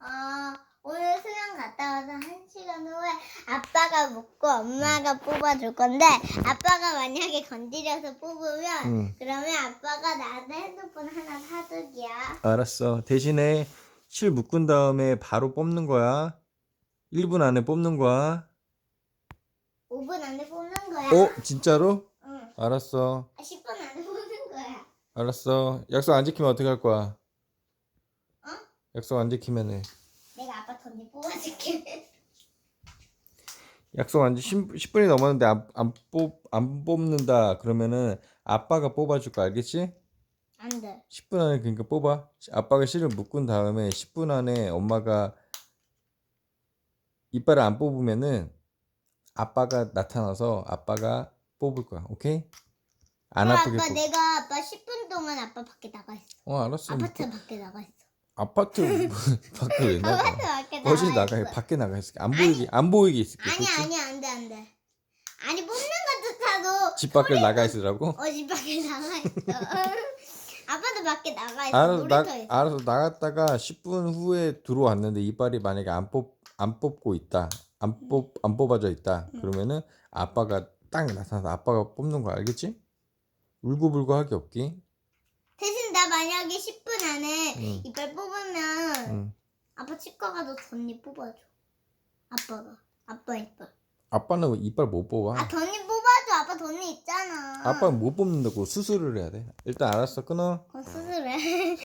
어, 오늘 수영 갔다 와서 한 시간 후에 아빠가 묻고 엄마가 뽑아줄 건데 아빠가 만약에 건드려서 뽑으면 응. 그러면 아빠가 나한테 핸드폰 하나 사줄이야. 알았어. 대신에 실 묶은 다음에 바로 뽑는 거야. 1분 안에 뽑는 거야. 5분 안에 뽑는 거야. 어? 진짜로? 응. 알았어. 아, 10분 안에 뽑는 거야. 알았어. 약속 안 지키면 어떻게 할 거야? 어? 약속 안 지키면은 내가 아빠 던지 뽑아줄게. 약속 안 지, 10, 분이 넘었는데 안, 안, 뽑, 안 뽑는다 그러면은 아빠가 뽑아줄 거 알겠지? 안 돼. 10분 안에 그러니까 뽑아. 아빠가 실을 묶은 다음에 10분 안에 엄마가 이빨을 안 뽑으면은 아빠가 나타나서 아빠가 뽑을 거야. 오케이? 안 어, 아프게 아빠 뽑. 내가 아빠 10분 동안 아빠 밖에 나가 있어. 어 알았어. 아파트 밖에 나가 있어. 아파트 밖에 왜 나가? 아파트 밖에 나가 거실 있어. 나가 밖에 나가 있을게. 안 보이게 안 보이게 있을게. 아니 그치? 아니 안돼 안돼. 아니 뽑는 것조차도 집 밖에 나가 있으라고? 어집 밖에 나가 있어. 아빠도 밖에 나가 있어. 알아서 나 놀이터에 있어. 알아서 나갔다가 10분 후에 들어왔는데 이빨이 만약에 안 뽑 안 뽑고 있다. 안 뽑 안 뽑아져 있다. 그러면은 아빠가 딱 나타나서 아빠가 뽑는 거 알겠지? 울고불고 하기 없기. 나 만약에 10분 안에 응. 이빨 뽑으면 응. 아빠 치과 가서 덧니 뽑아줘. 아빠가 아빠 이빨. 아빠는 왜 이빨 못 뽑아. 아 덧니 뽑아줘. 아빠 덧니 있잖아. 아빠는 못 뽑는다고 수술을 해야 돼. 일단 알았어 끊어. 그거 수술해.